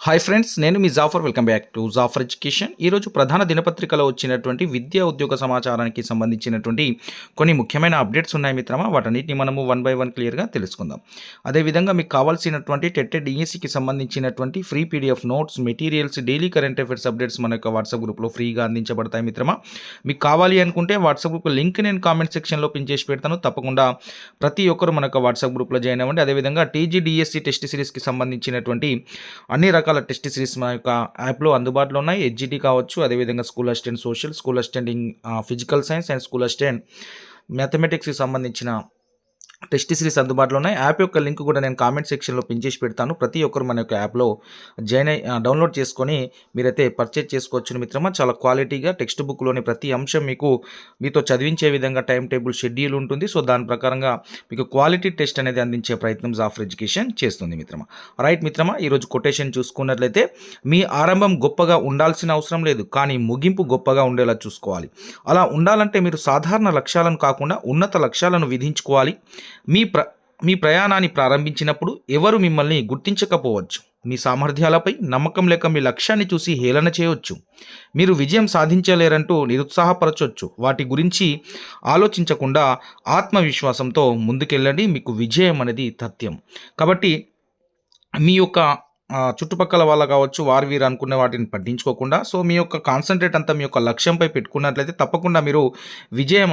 Hi friends నేను మీ Jafar welcome back to Jafar education ఈరోజు ప్రధాన దినపత్రికలో వచ్చినటువంటి విద్యా ఉద్యోగ సమాచారానికి సంబంధించినటువంటి కొన్ని ముఖ్యమైన అప్డేట్స్ ఉన్నాయి మిత్రమా. వాటన్నిటిని మనము వన్ బై వన్ క్లియర్గా తెలుసుకుందాం. అదేవిధంగా మీకు కావాల్సినటువంటి టెట్టెడ్ డిఎస్సికి సంబంధించినటువంటి free PDF notes materials daily current affairs updates మన యొక్క వాట్సాప్ గ్రూప్లో ఫ్రీగా అందించబడతాయి మిత్రమా. మీకు కావాలి అనుకుంటే వాట్సాప్ గ్రూప్ లింక్ నేను కామెంట్ సెక్షన్లో పిన్ చేసి పెడతాను. తప్పకుండా ప్రతి ఒక్కరు మన యొక్క వాట్సాప్ గ్రూప్లో జాయిన్ అవ్వండి. అదేవిధంగా టీజీడిఎస్సి టెస్ట్ సిరీస్కి సంబంధించినటువంటి అన్ని రకాల టెస్ట్ సిరీస్ మా యొక్క యాప్లో అందుబాటులో ఉన్నాయి. హెచ్జిటి కావచ్చు అదేవిధంగా school assistant social school assistant in physical science and school assistant మ్యాథమెటిక్స్కి సంబంధించిన టెస్ట్ సిరీస్ అందుబాటులో ఉన్నాయి. యాప్ యొక్క లింక్ కూడా నేను కామెంట్ సెక్షన్లో పిన్ చేసి పెడతాను. ప్రతి ఒక్కరు మన యొక్క యాప్లో జాయిన్ అయి డౌన్లోడ్ చేసుకొని మీరైతే పర్చేజ్ చేసుకోవచ్చు మిత్రమా. చాలా క్వాలిటీగా టెక్స్ట్ బుక్లోని ప్రతి అంశం మీకు మీతో చదివించే విధంగా టైం టేబుల్ షెడ్యూల్ ఉంటుంది. సో దాని ప్రకారంగా మీకు క్వాలిటీ టెస్ట్ అనేది అందించే ప్రయత్నం జాఫర్ ఎడ్యుకేషన్ చేస్తుంది మిత్రమా. రైట్ మిత్రమా ఈరోజు కొటేషన్ చూసుకున్నట్లయితే మీ ఆరంభం గొప్పగా ఉండాల్సిన అవసరం లేదు కానీ ముగింపు గొప్పగా ఉండేలా చూసుకోవాలి. అలా ఉండాలంటే మీరు సాధారణ లక్ష్యాలను కాకుండా ఉన్నత లక్ష్యాలను విధించుకోవాలి. మీ ప్ర మీ ప్రయాణాన్ని ప్రారంభించినప్పుడు ఎవరు మిమ్మల్ని గుర్తించకపోవచ్చు. మీ సామర్థ్యాలపై నమ్మకం లేక మీ లక్ష్యాన్ని చూసి హేళన చేయవచ్చు మీరు విజయం సాధించలేరంటూ నిరుత్సాహపరచవచ్చు వాటి గురించి ఆలోచించకుండా ఆత్మవిశ్వాసంతో ముందుకెళ్ళండి. మీకు విజయం అనేది తథ్యం. కాబట్టి మీ యొక్క చుట్టుపక్కల వాళ్ళ కావచ్చు వారు వీరు అనుకునే వాటిని పట్టించుకోకుండా సో మీ యొక్క కాన్సన్ట్రేట్ అంతా మీ యొక్క లక్ష్యంపై పెట్టుకున్నట్లయితే తప్పకుండా మీరు విజయం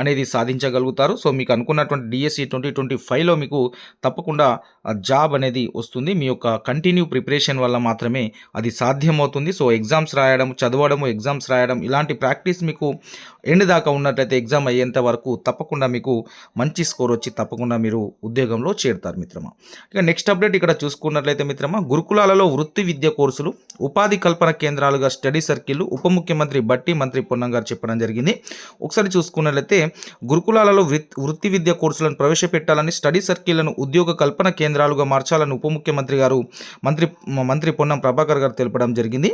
అనేది సాధించగలుగుతారు. సో మీకు అనుకున్నటువంటి డిఎస్సి ట్వంటీ ట్వంటీ ఫైవ్లో మీకు తప్పకుండా జాబ్ అనేది వస్తుంది. మీ యొక్క కంటిన్యూ ప్రిపరేషన్ వల్ల మాత్రమే అది సాధ్యమవుతుంది. సో ఎగ్జామ్స్ రాయడం చదవడము ఎగ్జామ్స్ రాయడం ఇలాంటి ప్రాక్టీస్ మీకు ఎండ్ దాకా ఉన్నట్లయితే ఎగ్జామ్ అయ్యేంత వరకు తప్పకుండా మీకు మంచి స్కోర్ వచ్చి తప్పకుండా మీరు ఉద్యోగంలో చేరుతారు మిత్రమా. ఇక నెక్స్ట్ అప్డేట్ ఇక్కడ చూసుకున్నట్లయితే మిత్రమా గురుకులాలలో వృత్తి విద్య కోర్సులు ఉపాధి కల్పన కేంద్రాలుగా స్టడీ సర్కిల్ ఉప ముఖ్యమంత్రి బట్టి మంత్రి పొన్నం గారు చెప్పడం జరిగింది. ఒకసారి చూసుకున్నట్లయితే గురుకులాలలో వృత్తి విద్య కోర్సులను ప్రవేశపెట్టాలని స్టడీ సర్కిళ్ళను ఉద్యోగ కల్పన కేంద్రాలుగా మార్చాలని ఉప ముఖ్యమంత్రి గారు మంత్రి మంత్రి పొన్నం ప్రభాకర్ గారు తెలపడం జరిగింది.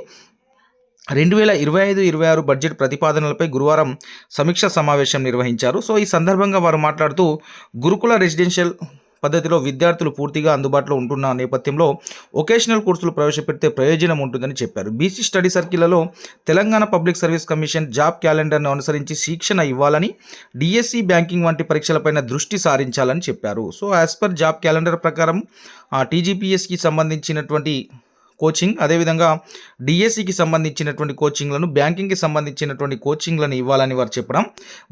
రెండు వేల ఇరవై ఐదు ఇరవై ఆరు బడ్జెట్ ప్రతిపాదనలపై గురువారం సమీక్ష సమావేశం నిర్వహించారు. సో ఈ సందర్భంగా వారు మాట్లాడుతూ గురుకుల రెసిడెన్షియల్ పద్ధతిలో విద్యార్థులు పూర్తిగా అందుబాటులో ఉంటున్న నేపథ్యంలో ఒకేషనల్ కోర్సులు ప్రవేశపెడితే ప్రయోజనం ఉంటుందని చెప్పారు. BC study సర్కిళ్ళలో Telangana public service commission job క్యాలెండర్ను అనుసరించి శిక్షణ ఇవ్వాలని డిఎస్సి బ్యాంకింగ్ వంటి పరీక్షలపైన దృష్టి సారించాలని చెప్పారు. So as per job calendar ప్రకారం టీజీపీఎస్కి సంబంధించినటువంటి కోచింగ్ అదేవిధంగా డిఎస్సికి సంబంధించినటువంటి కోచింగ్లను బ్యాంకింగ్కి సంబంధించినటువంటి కోచింగ్లను ఇవ్వాలని వారు చెప్పడం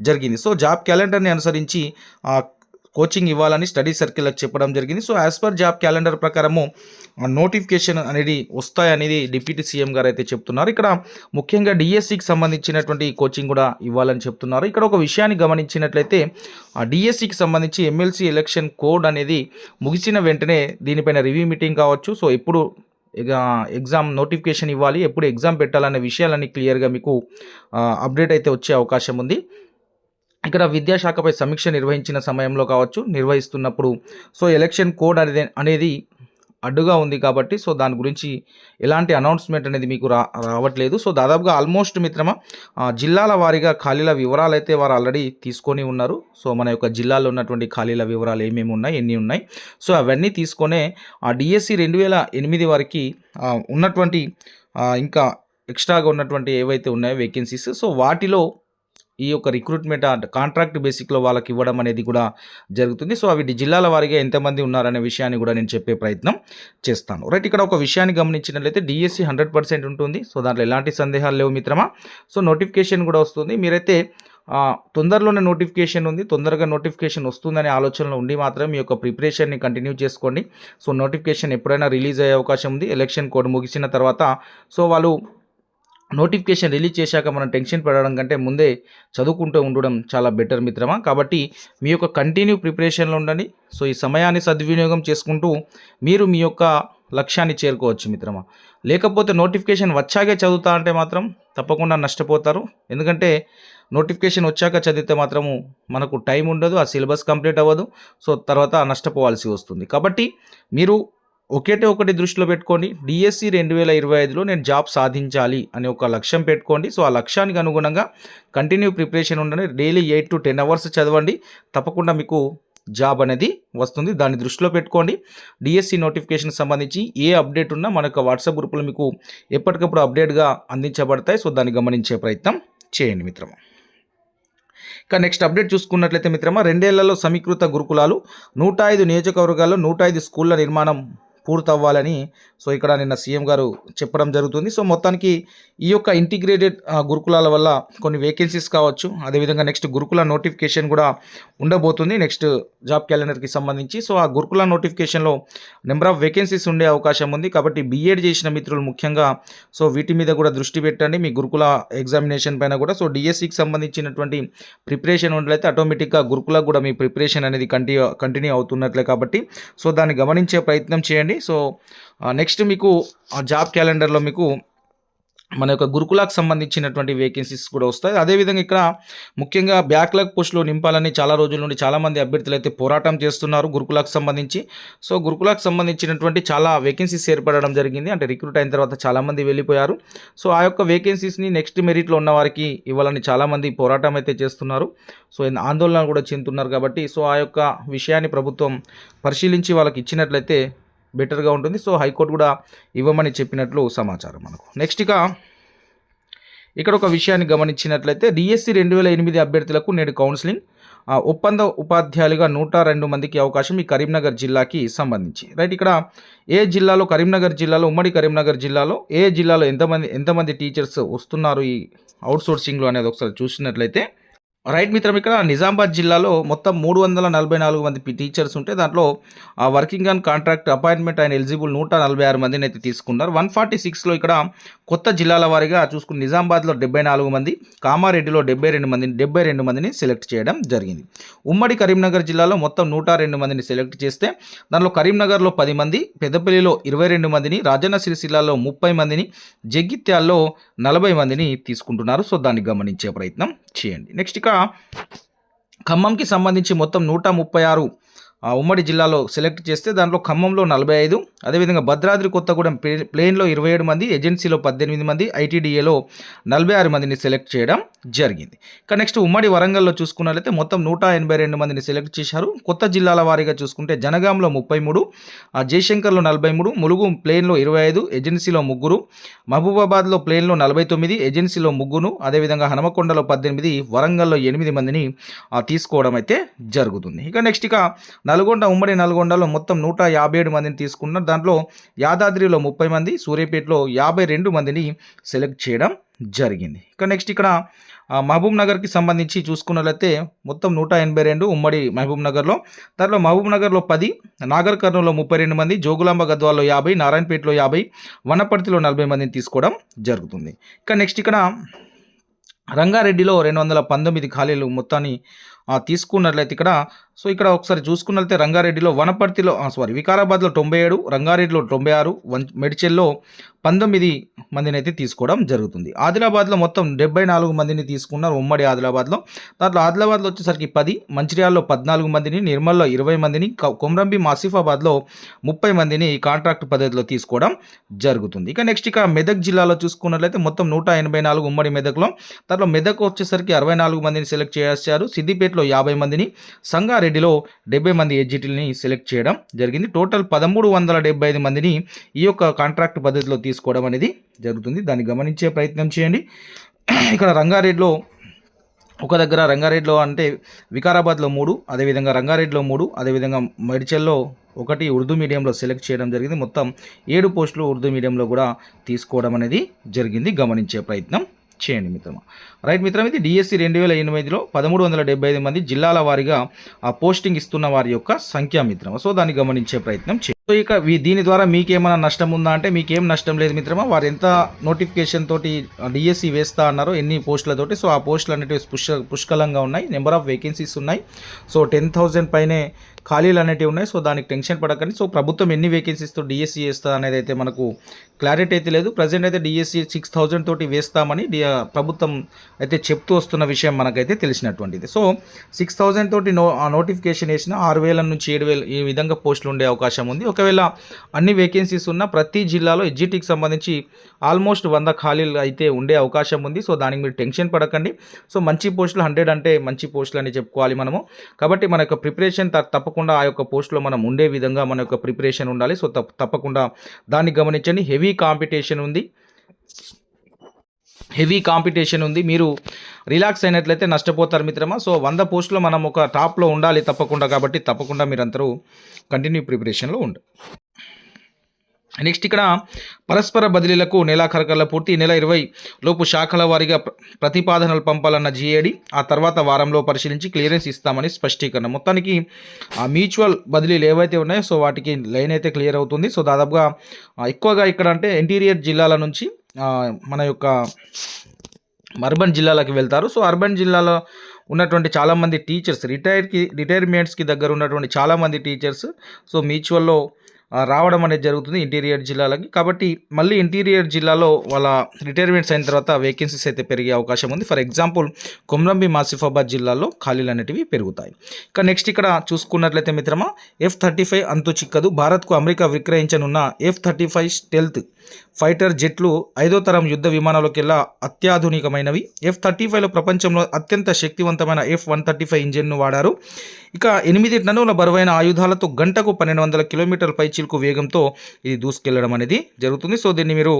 జరిగింది. సో జాబ్ క్యాలెండర్ని అనుసరించి కోచింగ్ ఇవ్వాలని స్టడీ సర్కిల్కి చెప్పడం జరిగింది. So as per job calendar ప్రకారము నోటిఫికేషన్ అనేది వస్తాయనేది డిప్యూటీ సీఎం గారు అయితే చెప్తున్నారు. ఇక్కడ ముఖ్యంగా డిఎస్సికి సంబంధించినటువంటి కోచింగ్ కూడా ఇవ్వాలని చెప్తున్నారు. ఇక్కడ ఒక విషయాన్ని గమనించినట్లయితే ఆ డిఎస్సికి సంబంధించి ఎమ్మెల్సీ ఎలక్షన్ కోడ్ అనేది ముగిసిన వెంటనే దీనిపైన రివ్యూ మీటింగ్ కావచ్చు. సో ఎప్పుడు ఇక ఎగ్జామ్ నోటిఫికేషన్ ఇవ్వాలి ఎప్పుడు ఎగ్జామ్ పెట్టాలనే విషయాలన్నీ క్లియర్గా మీకు అప్డేట్ అయితే వచ్చే అవకాశం ఉంది. ఇక్కడ విద్యాశాఖపై సమీక్ష నిర్వహించిన సమయంలో కావచ్చు నిర్వహిస్తున్నప్పుడు. సో ఎలక్షన్ కోడ్ అనేది అనేది అడ్డుగా ఉంది కాబట్టి సో దాని గురించి ఎలాంటి అనౌన్స్మెంట్ అనేది మీకు రా రావట్లేదు. సో దాదాపుగా ఆల్మోస్ట్ మిత్రమా జిల్లాల వారీగా ఖాళీల వివరాలు అయితే వారు ఆల్రెడీ తీసుకొని ఉన్నారు. సో మన యొక్క జిల్లాలో ఉన్నటువంటి ఖాళీల వివరాలు ఏమేమి ఉన్నాయి ఎన్ని ఉన్నాయి. సో అవన్నీ తీసుకొనే ఆ డిఎస్సి రెండు వేల ఎనిమిది వరకు ఉన్నటువంటి ఇంకా ఎక్స్ట్రాగా ఉన్నటువంటి ఏవైతే ఉన్నాయో వేకెన్సీస్ సో వాటిలో ఈ యొక్క రిక్రూట్మెంట్ కాంట్రాక్ట్ బేసిక్లో వాళ్ళకి ఇవ్వడం అనేది కూడా జరుగుతుంది. సో అవి జిల్లాల వారిగా ఎంతమంది ఉన్నారనే విషయాన్ని కూడా నేను చెప్పే ప్రయత్నం చేస్తాను. రైట్ ఇక్కడ ఒక విషయాన్ని గమనించినట్లయితే డిఎస్సి హండ్రెడ్ పర్సెంట్ ఉంటుంది. సో దాంట్లో ఎలాంటి సందేహాలు లేవు మిత్రమా? సో నోటిఫికేషన్ కూడా వస్తుంది. మీరైతే తొందరలోనే నోటిఫికేషన్ ఉంది. తొందరగా నోటిఫికేషన్ వస్తుందనే ఆలోచనలో ఉండి మాత్రం మీ యొక్క ప్రిపరేషన్ని కంటిన్యూ చేసుకోండి. సో నోటిఫికేషన్ ఎప్పుడైనా రిలీజ్ అయ్యే అవకాశం ఉంది. ఎలక్షన్ కోడ్ ముగిసిన తర్వాత సో వాళ్ళు నోటిఫికేషన్ రిలీజ్ చేశాక మనం టెన్షన్ పడడం కంటే ముందే చదువుకుంటూ ఉండడం చాలా బెటర్ మిత్రమా? కాబట్టి మీ యొక్క కంటిన్యూ ప్రిపరేషన్లో ఉండండి. సో ఈ సమయాన్ని సద్వినియోగం చేసుకుంటూ మీరు మీ యొక్క లక్ష్యాన్ని చేరుకోవచ్చు మిత్రమా? లేకపోతే నోటిఫికేషన్ వచ్చాకే చదువుతా అంటే మాత్రం తప్పకుండా నష్టపోతారు. ఎందుకంటే నోటిఫికేషన్ వచ్చాక చదివితే మాత్రము మనకు టైం ఉండదు ఆ సిలబస్ కంప్లీట్ అవ్వదు. సో తర్వాత నష్టపోవాల్సి వస్తుంది. కాబట్టి మీరు ఒకటే ఒకటి దృష్టిలో పెట్టుకోండి. డిఎస్సి రెండు వేల ఇరవై ఐదులో నేను జాబ్ సాధించాలి అనే ఒక లక్ష్యం పెట్టుకోండి. సో ఆ లక్ష్యానికి అనుగుణంగా కంటిన్యూ ప్రిపరేషన్ ఉండండి daily eight to ten hours చదవండి. తప్పకుండా మీకు జాబ్ అనేది వస్తుంది. దాన్ని దృష్టిలో పెట్టుకోండి. డిఎస్సి నోటిఫికేషన్ సంబంధించి ఏ అప్డేట్ ఉన్నా మన యొక్క వాట్సాప్ గ్రూపులు మీకు ఎప్పటికప్పుడు అప్డేట్గా అందించబడతాయి. సో దాన్ని గమనించే ప్రయత్నం చేయండి మిత్రమా. ఇక నెక్స్ట్ అప్డేట్ చూసుకున్నట్లయితే మిత్రమా రెండేళ్ళలో సమీకృత గురుకులాలు నూట ఐదు నియోజకవర్గాల్లో నూట ఐదు స్కూళ్ళ నిర్మాణం పూర్తవ్వాలని సో ఇక్కడ నిన్న సీఎం గారు చెప్పడం జరుగుతుంది. సో మొత్తానికి ఈ యొక్క ఇంటిగ్రేటెడ్ గురుకులాల వల్ల కొన్ని వేకెన్సీస్ కావచ్చు. అదేవిధంగా నెక్స్ట్ గురుకుల నోటిఫికేషన్ కూడా ఉండబోతుంది నెక్స్ట్ జాబ్ క్యాలెండర్కి సంబంధించి. సో ఆ గురుకుల నోటిఫికేషన్లో నెంబర్ ఆఫ్ వేకెన్సీస్ ఉండే అవకాశం ఉంది. కాబట్టి బీఎడ్ చేసిన మిత్రులు ముఖ్యంగా సో వీటి మీద కూడా దృష్టి పెట్టండి. మీ గురుకుల ఎగ్జామినేషన్ పైన కూడా. సో డిఎస్సికి సంబంధించినటువంటి ప్రిపరేషన్ ఉండలైతే ఆటోమేటిక్గా గురుకులకు కూడా మీ ప్రిపరేషన్ అనేది కంటిన్యూ కంటిన్యూ అవుతున్నట్లే కాబట్టి. సో దాన్ని గమనించే ప్రయత్నం చేయండి. సో నెక్స్ట్ మీకు జాబ్ క్యాలెండర్లో మీకు మన యొక్క గురుకులకు సంబంధించినటువంటి వేకెన్సీస్ కూడా వస్తాయి. అదేవిధంగా ఇక్కడ ముఖ్యంగా బ్యాక్లాగ్ పోస్టులు నింపాలని చాలా రోజుల నుండి చాలామంది అభ్యర్థులు అయితే పోరాటం చేస్తున్నారు గురుకులకు సంబంధించి. సో గురుకులకు సంబంధించినటువంటి చాలా వేకెన్సీస్ ఏర్పడడం జరిగింది. అంటే రిక్రూట్ అయిన తర్వాత చాలామంది వెళ్ళిపోయారు. సో ఆ యొక్క వేకెన్సీస్ని నెక్స్ట్ మెరిట్లో ఉన్న వారికి ఇవ్వాలని చాలామంది పోరాటం అయితే చేస్తున్నారు. సో ఆందోళన కూడా చెందుతున్నారు కాబట్టి సో ఆ యొక్క విషయాన్ని ప్రభుత్వం పరిశీలించి వాళ్ళకి ఇచ్చినట్లయితే బెటర్గా ఉంటుంది. సో హైకోర్టు కూడా ఇవ్వమని చెప్పినట్లు సమాచారం మనకు. నెక్స్ట్ ఇక ఇక్కడ ఒక విషయాన్ని గమనించినట్లయితే డిఎస్సి రెండు వేల ఎనిమిది అభ్యర్థులకు నేడు కౌన్సిలింగ్ ఒప్పంద ఉపాధ్యాయులుగా నూట రెండు మందికి అవకాశం ఈ కరీంనగర్ జిల్లాకి సంబంధించి. రైట్ ఇక్కడ ఏ జిల్లాలో కరీంనగర్ జిల్లాలో ఉమ్మడి కరీంనగర్ జిల్లాలో ఏ జిల్లాలో ఎంతమంది ఎంతమంది టీచర్స్ వస్తున్నారు ఈ అవుట్సోర్సింగ్లో అనేది ఒకసారి చూసినట్లయితే రైట్ మిత్రం ఇక్కడ నిజామాబాద్ జిల్లాలో మొత్తం మూడు వందల నలభై నాలుగు మంది టీచర్స్ ఉంటే దాంట్లో ఆ వర్కింగ్ అండ్ కాంట్రాక్ట్ అపాయింట్మెంట్ ఆయన ఎలిజిబుల్ నూట నలభై ఆరు మందిని అయితే తీసుకున్నారు. వన్ ఫార్టీ సిక్స్లో ఇక్కడ కొత్త జిల్లాల వారీగా చూసుకుని నిజామాబాద్లో డెబ్బై నాలుగు మంది కామారెడ్డిలో డెబ్బై రెండు మందిని డెబ్బై రెండు మందిని సెలెక్ట్ చేయడం జరిగింది. ఉమ్మడి కరీంనగర్ జిల్లాలో మొత్తం నూట రెండు మందిని సెలెక్ట్ చేస్తే దానిలో కరీంనగర్లో పది మంది పెద్దపల్లిలో ఇరవై రెండు మందిని రాజన్న సిరిసిల్లాలో ముప్పై మందిని జగిత్యాల్లో నలభై మందిని తీసుకుంటున్నారు. సో దాన్ని గమనించే ప్రయత్నం చేయండి. నెక్స్ట్ ఇక ఖమ్మంకి సంబంధించి మొత్తం నూట ముప్పై ఆరు ఉమ్మడి జిల్లాలో సెలెక్ట్ చేస్తే దాంట్లో ఖమ్మంలో నలభై ఐదు అదేవిధంగా భద్రాద్రి కొత్తగూడెం ప్లే- ప్లేన్లో ఇరవై ఏడు మంది ఏజెన్సీలో పద్దెనిమిది మంది ఐటీడీఏలో నలభై ఆరు మందిని సెలెక్ట్ చేయడం జరిగింది. ఇక నెక్స్ట్ ఉమ్మడి వరంగల్లో చూసుకున్నట్లయితే మొత్తం నూట ఎనభై రెండు మందిని సెలెక్ట్ చేశారు. కొత్త జిల్లాల వారీగా చూసుకుంటే జనగాంలో ముప్పై మూడు ఆ, జయశంకర్లో నలభై మూడు ములుగు ప్లేన్లో ఇరవై ఐదు ఏజెన్సీలో ముగ్గురు మహబూబాబాద్లో ప్లేన్లో నలభై తొమ్మిది ఏజెన్సీలో ముగ్గురు అదేవిధంగా హనుమకొండలో పద్దెనిమిది వరంగల్లో ఎనిమిది మందిని తీసుకోవడం అయితే జరుగుతుంది. ఇక నెక్స్ట్ ఇక నల్గొండ ఉమ్మడి నల్గొండలో మొత్తం నూట యాభై ఏడు మందిని తీసుకున్నారు. దాంట్లో యాదాద్రిలో ముప్పై మంది సూర్యాపేటలో యాభై రెండు మందిని సెలెక్ట్ చేయడం జరిగింది. ఇక నెక్స్ట్ ఇక్కడ మహబూబ్ నగర్కి సంబంధించి చూసుకున్నట్లయితే మొత్తం నూట ఎనభై రెండు ఉమ్మడి మహబూబ్ నగర్లో. దాంట్లో మహబూబ్ నగర్లో పది నాగర్ కర్నూలులో ముప్పై రెండు మంది జోగులాంబ గద్వాల్లో యాభై నారాయణపేటలో యాభై వనపర్తిలో నలభై మందిని తీసుకోవడం జరుగుతుంది. ఇక నెక్స్ట్ ఇక్కడ రంగారెడ్డిలో రెండు వందల పంతొమ్మిది ఖాళీలు మొత్తాన్ని తీసుకున్నట్లయితే ఇక్కడ సో ఇక్కడ ఒకసారి చూసుకున్నట్లయితే రంగారెడ్డిలో వనపర్తిలో సారీ వికారాబాద్లో తొంభై ఏడు రంగారెడ్డిలో తొంభై ఆరు వన్ మెడిచెల్లో పంతొమ్మిది మందిని అయితే తీసుకోవడం జరుగుతుంది. ఆదిలాబాద్లో మొత్తం డెబ్బై నాలుగు మందిని తీసుకున్నారు ఉమ్మడి ఆదిలాబాద్లో. దాంట్లో ఆదిలాబాద్లో వచ్చేసరికి పది మంచిర్యాలలో పద్నాలుగు మందిని నిర్మల్లో ఇరవై మందిని కొమ్రంబి మాసిఫాబాద్లో ఆసిఫాబాద్లో ముప్పై మందిని కాంట్రాక్ట్ పద్ధతిలో తీసుకోవడం జరుగుతుంది. ఇక నెక్స్ట్ ఇక మెదక్ జిల్లాలో చూసుకున్నట్లయితే మొత్తం నూట ఎనభై నాలుగు ఉమ్మడి మెదక్లో. దాంట్లో మెదక్ వచ్చేసరికి అరవై నాలుగు మందిని సెలెక్ట్ చేశారు. సిద్దిపేటలో యాభై మందిని సంగారెడ్డిలో డెబ్బై మంది ఎగ్జిట్లని సెలెక్ట్ చేయడం జరిగింది. టోటల్ పదమూడు వందల డెబ్బై ఐదు మందిని ఈ యొక్క కాంట్రాక్ట్ పద్ధతిలో తీసుకోవడం అనేది జరుగుతుంది. దాన్ని గమనించే ప్రయత్నం చేయండి. ఇక్కడ రంగారెడ్డిలో ఒక దగ్గర రంగారెడ్డిలో అంటే వికారాబాద్లో మూడు అదేవిధంగా రంగారెడ్డిలో మూడు అదేవిధంగా మెడిచల్లో ఒకటి ఉర్దూ మీడియంలో సెలెక్ట్ చేయడం జరిగింది. మొత్తం ఏడు పోస్టులు ఉర్దూ మీడియంలో కూడా తీసుకోవడం అనేది జరిగింది. గమనించే ప్రయత్నం. చేయండి మిత్రమా. రైట్ మిత్రం ఇది డిఎస్సి రెండు వేల ఎనిమిదిలో పదమూడు వందల డెబ్బై ఐదు మంది జిల్లాల వారీగా ఆ పోస్టింగ్ ఇస్తున్న వారి యొక్క సంఖ్య మిత్రమా. సో దాన్ని గమనించే ప్రయత్నం చేయండి. సో ఇక దీని ద్వారా మీకేమైనా నష్టం ఉందా అంటే మీకేం నష్టం లేదు మిత్రమా. వారు ఎంత నోటిఫికేషన్ తోటి డిఎస్సి వేస్తా అన్నారో ఎన్ని పోస్టులతోటి సో ఆ పోస్టులు అనేటివి పుష్క పుష్కలంగా ఉన్నాయి. నెంబర్ ఆఫ్ వేకెన్సీస్ ఉన్నాయి. సో టెన్ థౌజండ్ పైనే ఖాళీలు అనేటివి ఉన్నాయి. సో దానికి టెన్షన్ పడకండి. సో ప్రభుత్వం ఎన్ని వేకెన్సీస్తో డిఎస్సి వేస్తా అనేది అయితే మనకు క్లారిటీ అయితే లేదు. ప్రజెంట్ అయితే డిఎస్సి సిక్స్ థౌజండ్ తోటి వేస్తామని డి- ప్రభుత్వం అయితే చెప్తూ వస్తున్న విషయం మనకైతే తెలిసినటువంటిది. సో సిక్స్ థౌజండ్ తోటి నో ఆ నోటిఫికేషన్ వేసిన ఆరు వేల నుంచి ఏడు వేలు ఈ విధంగా పోస్టులు ఉండే అవకాశం ఉంది. ఒకవేళ అన్ని వేకెన్సీస్ ఉన్న ప్రతి జిల్లాలో ఎడ్జిటీకి సంబంధించి ఆల్మోస్ట్ వంద ఖాళీలు అయితే ఉండే అవకాశం ఉంది. సో దానికి మీరు టెన్షన్ పడకండి. సో మంచి పోస్టులు హండ్రెడ్ అంటే మంచి పోస్టులు అని చెప్పుకోవాలి మనము. కాబట్టి మన యొక్క ప్రిపరేషన్ తప్పకుండా ఆ యొక్క పోస్టులో మనం ఉండే విధంగా మన యొక్క ప్రిపరేషన్ ఉండాలి. సో తప్ప తప్పకుండా దాన్ని గమనించండి. హెవీ కాంపిటీషన్ ఉంది. హెవీ కాంపిటీషన్ ఉంది. మీరు రిలాక్స్ అయినట్లయితే నష్టపోతారు మిత్రమా. సో వంద పోస్టులో మనం ఒక టాప్లో ఉండాలి తప్పకుండా కాబట్టి తప్పకుండా మీరందరూ కంటిన్యూ ప్రిపరేషన్లో ఉండు. నెక్స్ట్ ఇక్కడ పరస్పర బదిలీలకు నెలాఖరుకల్లా పూర్తి. నెల ఇరవై లోపు శాఖల వారీగా ప్రతిపాదనలు పంపాలన్న జీఏడి ఆ తర్వాత వారంలో పరిశీలించి క్లియరెన్స్ ఇస్తామని స్పష్టీకరణ. మొత్తానికి ఆ మ్యూచువల్ బదిలీలు ఏవైతే ఉన్నాయో సో వాటికి లైన్ అయితే క్లియర్ అవుతుంది. సో దాదాపుగా ఎక్కువగా ఇక్కడ అంటే ఇంటీరియర్ జిల్లాల నుంచి మన యొక్క అర్బన్ జిల్లాలకు వెళ్తారు. సో అర్బన్ జిల్లాలో ఉన్నటువంటి చాలామంది టీచర్స్ రిటైర్కి రిటైర్మెంట్స్కి దగ్గర ఉన్నటువంటి చాలామంది టీచర్స్ సో మ్యూచువల్లో రావడం అనేది జరుగుతుంది ఇంటీరియర్ జిల్లాలకి. కాబట్టి మళ్ళీ ఇంటీరియర్ జిల్లాలో వాళ్ళ రిటైర్మెంట్స్ అయిన తర్వాత వేకెన్సీస్ అయితే పెరిగే అవకాశం ఉంది. ఫర్ ఎగ్జాంపుల్ కొమ్రంబి మాసిఫాబాద్ జిల్లాలో ఖాళీలు అనేటివి పెరుగుతాయి. ఇక నెక్స్ట్ ఇక్కడ చూసుకున్నట్లయితే మిత్రమా ఎఫ్ థర్టీ ఫైవ్ అంతు చిక్కదు. భారత్కు America విక్రయించనున్న F thirty five stealth fighter జెట్లు ఐదో తరం యుద్ధ విమానాలకెల్లా అత్యాధునికమైనవి. ఎఫ్ థర్టీ ఫైవ్లో ప్రపంచంలో అత్యంత శక్తివంతమైన ఎఫ్ వన్ థర్టీ ఫైవ్ ఇంజిన్ను వాడారు. ఇక ఎనిమిది టన్నుల బరువైన ఆయుధాలతో గంటకు పన్నెండు వందల కిలోమీటర్ల చిలుకు వేగంతో ఇది దూసుకెళ్ళడం అనేది జరుగుతుంది. సో దీన్ని మీరు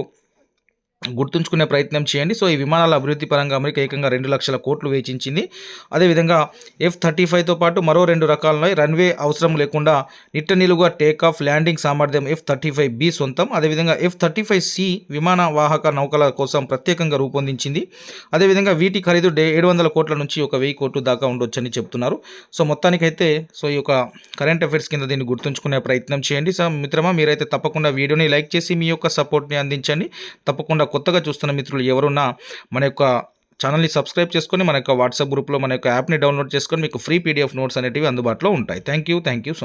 గుర్తుంచుకునే ప్రయత్నం చేయండి. సో ఈ విమానాల అభివృద్ధి పరంగా అమెరికా ఏకంగా రెండు లక్షల కోట్లు వేచించింది. అదేవిధంగా ఎఫ్ థర్టీ ఫైవ్తో పాటు మరో రెండు రకాలను రన్వే అవసరం లేకుండా నిట్ట నిలువుగా టేక్ ఆఫ్ ల్యాండింగ్ సామర్థ్యం ఎఫ్ థర్టీ ఫైవ్ బి సొంతం. అదేవిధంగా ఎఫ్ థర్టీ ఫైవ్ సి విమాన వాహక నౌకల కోసం ప్రత్యేకంగా రూపొందించింది. అదేవిధంగా వీటి ఖరీదు డే ఏడు వందల కోట్ల నుంచి ఒక వెయ్యి కోట్లు దాకా ఉండొచ్చని చెప్తున్నారు. సో మొత్తానికైతే సో ఈ యొక్క కరెంట్ అఫైర్స్ కింద దీన్ని గుర్తుంచుకునే ప్రయత్నం చేయండి. సో మిత్రమా మీరైతే తప్పకుండా వీడియోని లైక్ చేసి మీ యొక్క సపోర్ట్ని అందించండి. తప్పకుండా కొత్తగా చూస్తున్న మిత్రులు ఎవరున్నా మన యొక్క ఛానల్ని సబ్స్క్రైబ్ చేసుకొని మన యొక్క వాట్సాప్ గ్రూప్లో మన యొక్క యాప్ని డౌన్లోడ్ చేసుకొని మీకు ఫ్రీ పీడిఎఫ్ నోట్స్ అనేటివి అందుబాటులో ఉంటాయి. Thank you thank you so